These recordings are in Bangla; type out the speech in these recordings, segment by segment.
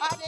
Ay,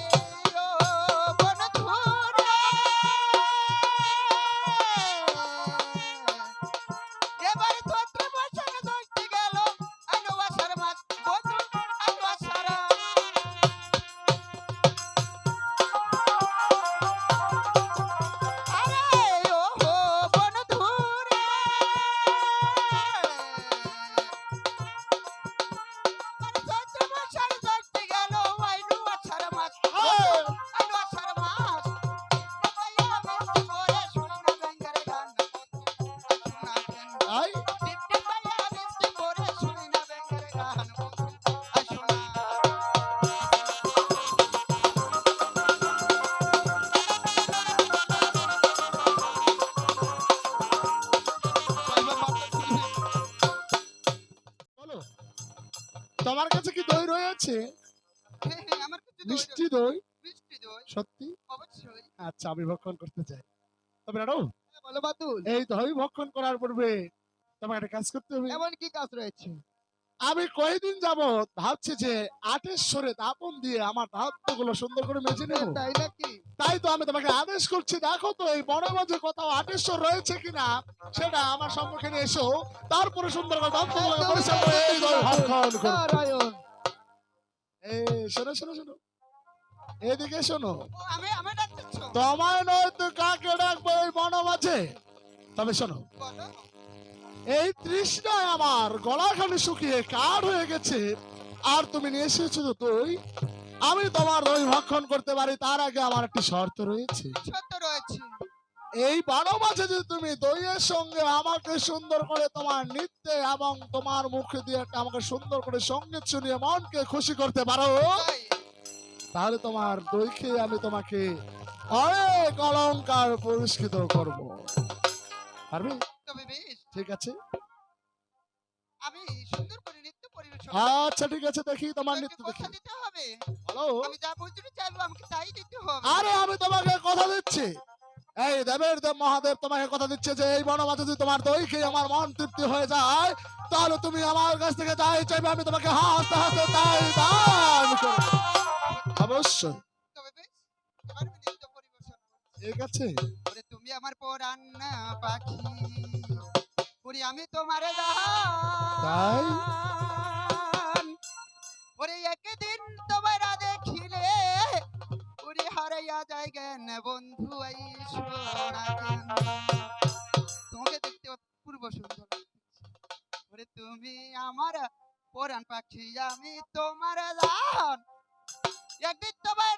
দই মিষ্টি দই সত্যি? অবশ্যই। আচ্ছা আমি ভক্ষণ করতে চাই। তবে ম্যাডাম বলো বাতুল। এই দই ভক্ষণ করার পূর্বে তোমাকে একটা কাজ করতে হবে। এমন কি কাজ রয়েছে? আমি কয়েকদিন যাবত ভাবছি যে আটেশ্বরে দাপন দিয়ে আমার দাঁতগুলো সুন্দর করে মেজে নেব। তাই নাকি? তাই তো আমি তোমাকে আদেশ করছি দেখো তো এই বনের মাঝে কোথাও আটেশ্বর রয়েছে কিনা সেটা আমার সম্মুখীনে এসো। তারপরে সুন্দর করে দাঁতগুলো পরিষ্কার করো এই শোনো শোনো শোনো। এদিকে শোনো। তোমায় নয় তো কাকে ডাকবো এই বনমাঝে তবে শোনো। এই তৃষ্ণায় আমার গলাখানি শুকিয়ে কাঠ হয়ে গেছে। আর তুমি নিয়ে এসেছ তো দই আমি তোমার দই ভক্ষণ করতে পারি তার আগে আমার একটি শর্ত রয়েছে। এই বনমাঝে যদি তুমি দইয়ের সঙ্গে আমাকে সুন্দর করে তোমার নৃত্যে এবং তোমার মুখে দিয়ে একটা আমাকে সুন্দর করে সংগীত শুনিয়ে মনকে খুশি করতে পারো। তাই? তাহলে তোমার দই খেয়ে আমি তোমাকে অনেক অলংকার পুরস্কৃত করব। পারবে? ঠিক আছে। আমি সুন্দর করে নৃত্য পরিবেশন আচ্ছা ঠিক আছে দেখি তোমার নৃত্য দেখি। দিতে হবে। বলো। আমি যা বলতে চাইব আমাকে তাই দিতে হবে। আরে আমি তোমাকে কথা দিচ্ছি। এই দেবের দেব মহাদেব তোমাকে কথা দিচ্ছে যে এই বনমাঝে যদি তোমার দই খেয়ে আমার মন তৃপ্তি হয়ে যায় তাহলে তুমি আমার কাছ থেকে যাই চাইবে আমি তোমাকে হাসতে হাসতে তাই দান করব। অবশ্যই। ঠিক আছে। তুমি আমার পরাণ পাখি ওরে আমি তোমার তাই? ওরে একদিন তোমার দেখিলে ওরে হারাইয়া যায় জ্ঞান বন্ধু তোমাকে দেখতে অপূর্ব সুন্দর ওরে তুমি আমার পরাণ পাখি আমি তোমার দান একদিন তোমায়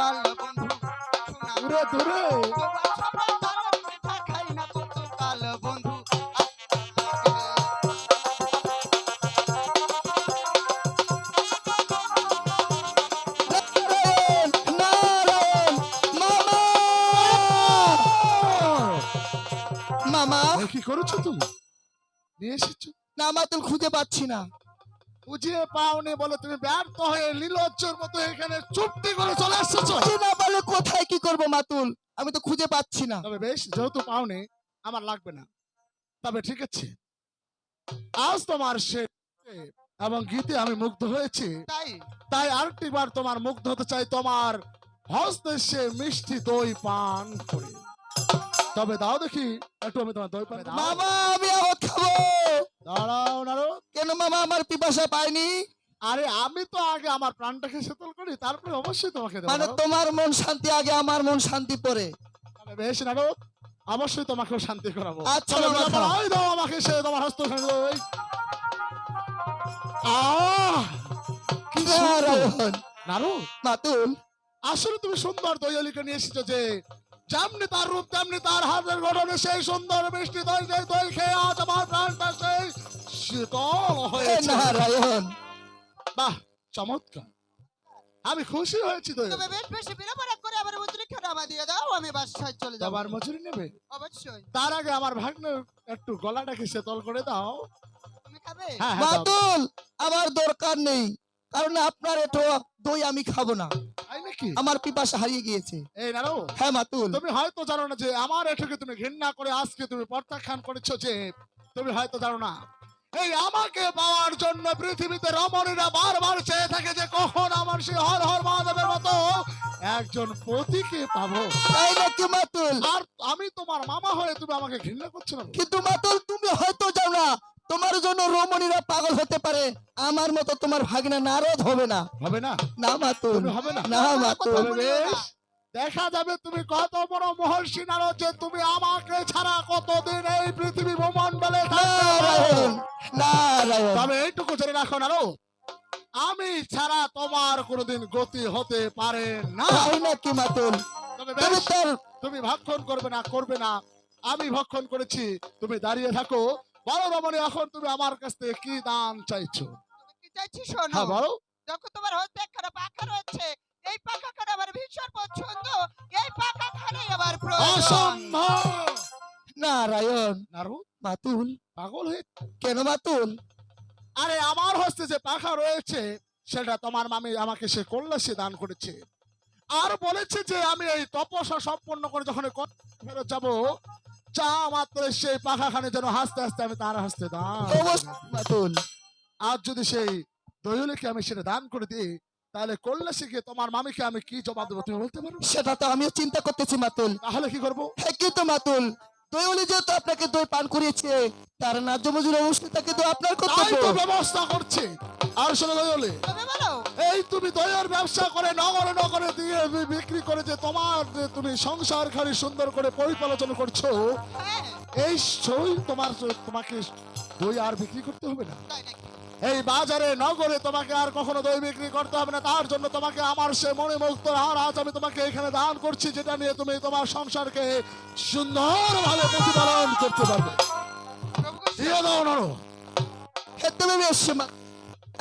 পারল বন্ধু দূরে দূরে। মামা। কি করেছ তুমি? নিয়ে এসেছ? না মা তো খুঁজে পাচ্ছি না। বুঝিয়ে পাওনি বলে তুমি ব্যর্থ হয়ে লীলজ্জর মতো এখানে চুপটি করে চলে এসেছ। না পারলে কোথায় কি করব মাতুল? আমি তো খুঁজে পাচ্ছি না। তবে বেশ যেহেতু পাওনি আমার লাগবে না। তবে ঠিক আছে। আজ তোমার সে এবং গীতে আমি মুগ্ধ হয়েছি। তাই তাই আরেকটি বার তোমার মুগ্ধ হতে চাই তোমার হস্তে সে মিষ্টি দই পান করে। তবে দাও দেখি একটু আমি তোমার দই পান। মামা আমি খাব। দাঁড়াও কেন মামা আমার পিপাসা পাইনি? আরে আমি তো আগে আমার প্রাণটাকে শীতল করি তারপরে অবশ্যই তোমাকে মানে তোমার মন শান্তি আগে আমার মন শান্তি পরে। বেশ অবশ্যই শান্তি করাবো। আচ্ছা, দাও আমাকে সে তোমার হস্ত নারু আসলে তুমি সুন্দর দইয়ালিকে নিয়ে এসেছ যে যেমনি তার রূপ তেমনি তার হাতের গঠনে সেই সুন্দর মিষ্টি দই যে দই খেয়ে আজ আমার প্রাণটা সেই শীতল হে হয়েছে। নারায়ণ। বাহ চমৎকার। আমি খুশি হয়েছি দই তবে বেশ বেশি বিলম্ব না করে আমার খানা দিয়ে দাও আমি বাসায় চলে যাব। আবার মজুরি নেবে? অবশ্যই। তার আগে আমার ভাগ্নের একটু গলাটাকে শীতল করে দাও। তুমি খাবে? হ্যাঁ হ্যাঁ মাতুল আমার দরকার নেই। কারণ আপনার এটো দই আমি খাব না। আমার পিপাসা হারিয়ে গিয়েছে। এই নারো হ্যাঁ মাতুল। তুমি হয়তো জানো না যে আমার এটাকে তুমি ঘৃণা করে আজকে তুমি প্রত্যাখ্যান করেছ যে তুমি হয়তো জানো না। এই আমাকে পাওয়ার জন্য পৃথিবীতে রমণীরা বারবার চেয়ে থাকে যে কখন আমার সেই হর হর মহাদেবের মতো একজন পতিকে পাবো। তাই নাকি মাতুল? আর আমি তোমার মামা হয়ে তুমি আমাকে ঘৃণা করছ না কিন্তু মাতুল তুমি হয়তো যাও না তোমার জন্য রমণীরা পাগল হতে পারে। আমার মতো তোমার ভাগনা নারদ হবে না। হবে না? না তুমি হবে না? না বেশ দেখা যাবে তুমি কত বড় মহর্ষি নারদ যে তুমি আমাকে ছাড়া কতদিন এই পৃথিবী। নারায়ণ নারায়ণ তবে এইটুকু জেনে রাখো না রো, আমি ছাড়া তোমার কোনোদিন গতি হতে পারে না। তাই নাকি মাতুল তুমি ভক্ষণ করবে না করবে না। আমি ভক্ষণ করেছি তুমি দাঁড়িয়ে থাকো। বলো রমণী এখন তুমি আমার কাছ থেকে কি দান চাইছো? কি চাইছি শোনো হ্যাঁ বলো। দেখো তোমার হস্তে একখানা পাখা রয়েছে এই পাখাখানা আমার ভীষণ পছন্দ। এই পাখাখানাই আমার প্রয়োজন। অসম্ভব! নারায়ণ নারু? মাতুল। পাগল হয়ে কেন মাতুল? আরে আমার হস্তে যে পাখা রয়েছে সেটা তোমার মামি আমাকে সে কল্যাশে দান করেছে। আর বলেছে যে আমি এই তপস্যা সম্পন্ন করে যখন ফেরত যাব চা মাত্র সেই পাখাখানে যেন হাসতে হাসতে আমি তার হাসতে দান মাতুল আর যদি সেই দৈহলিকে আমি সেটা দান করে দিই তাহলে কল্যাশীকে তোমার মামিকে আমি কি জবাব দেবো তুমি বলতে পারো? সেটা তো আমিও চিন্তা করতেছি মাতুল তাহলে কি করব? হ্যাঁ কিন্তু মাতুল দই বলে যেহেতু আপনাকে দই পান করিয়েছে তার ন্যায্য মজুর অবশ্যই তাকে তো আপনার তাই কর্তব্য। ব্যবস্থা করছে। আর শোনো দৈহলি তবে বলো। এই তুমি দইয়ের ব্যবসা করে নগরে নগরে দিয়ে বি- বিক্রি করে যে তোমার যে তুমি সংসার খালি সুন্দর করে পরিচালনা করছ হ্যাঁ। এই সই তোমার তোমাকে দই আর বিক্রি করতে হবে না। তাই নাকি? এই বাজারে নগরে তোমাকে আর কখনো দই বিক্রি করতে হবে না। তার জন্য তোমাকে আমার সে মনে মুক্ত হার আজ আমি তোমাকে এখানে দান করছি যেটা নিয়ে তুমি তোমার সংসারকে সুন্দরভাবে প্রতিপালন করতে পারবে। দিয়ে দাও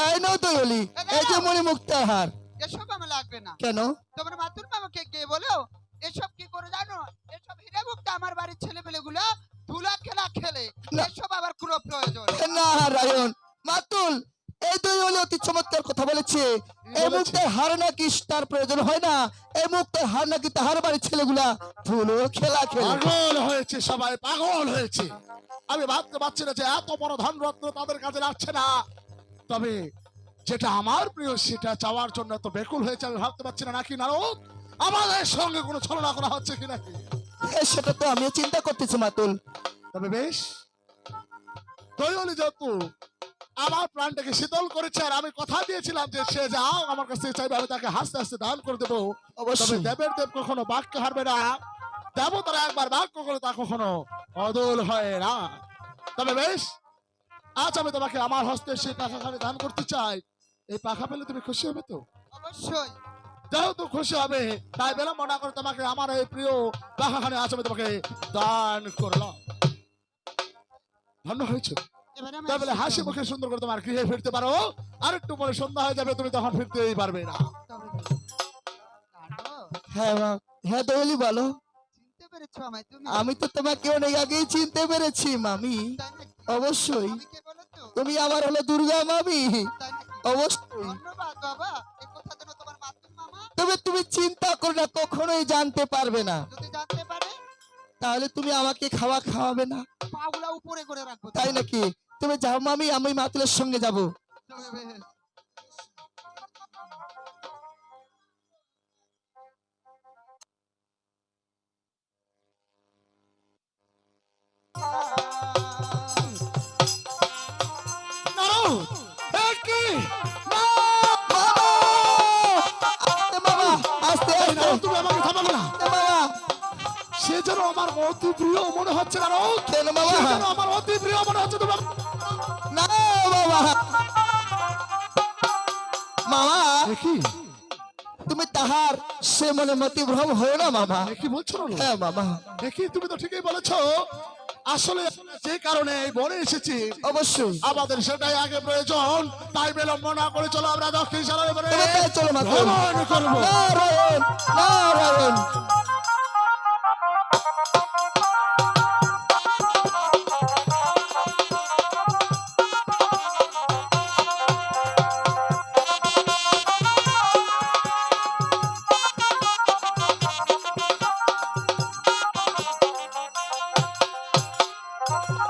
এই বলি এই যে হার এসব আমার লাগবে না। কেন? তোমার মাতুর মামাকে গিয়ে বলো? এসব কি করে জানো? এসব হিরে মুক্তা আমার বাড়ির ছেলেপেলে গুলো ধুলা খেলা। খেলে না। এসব আবার কোনো প্রয়োজন। হে নারায়ণ মাতুল এই দই বলে অতি চমৎকার কথা বলেছে। এই? মুক্তার হার নাকি তার প্রয়োজন হয় না? এই মুক্তার হার নাকি তাহার বাড়ির ছেলেগুলা ধুলো খেলা খেলে। পাগল হয়েছে সবাই পাগল হয়েছে। আমি ভাবতে পারছি না যে এত বড় ধনরত্ন তাদের কাছে লাগছে না। তবে যেটা আমার প্রিয় সেটা চাওয়ার জন্য এত বেকুল হয়েছে আমি ভাবতে পারছি না নাকি নারদ? আমাদের সঙ্গে কোনো ছলনা করা হচ্ছে কি নাকি? সেটা তো আমিও চিন্তা করতেছি মাতুল তবে বেশ দৈবলি যেহেতু আমার প্রাণটাকে শীতল করেছে আর আমি কথা দিয়েছিলাম যে সে যা আমার কাছে চাইবে আমি তাকে হাসতে হাসতে দান করে দেবো। অবশ্যই। দেবের দেব কখনো বাক্য হারবে না। দেবতারা একবার বাক্য করে তা কখনো অদল হয় না। তবে বেশ আজ আমি তোমাকে আমার হস্তে সেই পাখাখানে দান করতে চাই। এই পাখা পেলে তুমি খুশি হবে তো? অবশ্যই। যেহেতু খুশি হবে তাই বিলম্ব না করে তোমাকে আমার এই প্রিয় পাখাখানে আজ আমি তোমাকে দান করলাম। ধন্য হয়েছে। আসি হাসি। মুখে সুন্দর করে তোমার গৃহে ফিরতে পারো। আর একটু পরে সন্ধ্যা হয়ে যাবে তুমি তখন ফিরতেই পারবে না। হ্যাঁ হ্যাঁ বলো। আমি তো তোমাকে অনেক আগেই চিনতে পেরেছি মামি। অবশ্যই। তুমি আমার হলো দুর্গা মামি। অবশ্যই। তবে তুমি চিন্তা করো না কখনোই জানতে পারবে না। তাহলে তুমি আমাকে খাওয়া খাওয়াবে না। পাগুলা উপরে করে রাখব। তাই নাকি? তুমি যাও মামি আমি মাতুলের সঙ্গে যাব। তবে বেশ। নারদ এ কি? না মামা আস্তে আস্তে তুমি আমাকে থামাবে সে যেন আমার অতি প্রিয় মনে হচ্ছে মামা আমার অতি প্রিয় মনে হচ্ছে তুমি তুমি তাহার সে মনে মতিভ্রম হয়ে না মামা। কি বলছো হ্যাঁ মামা। দেখি তুমি তো ঠিকই বলেছ। আসলে যে কারণে এই বনে এসেছি অবশ্যই। আমাদের সেটাই আগে প্রয়োজন। তাই বিলম্ব না করে চলো আমরা দক্ষিণ সারা চলো না করব।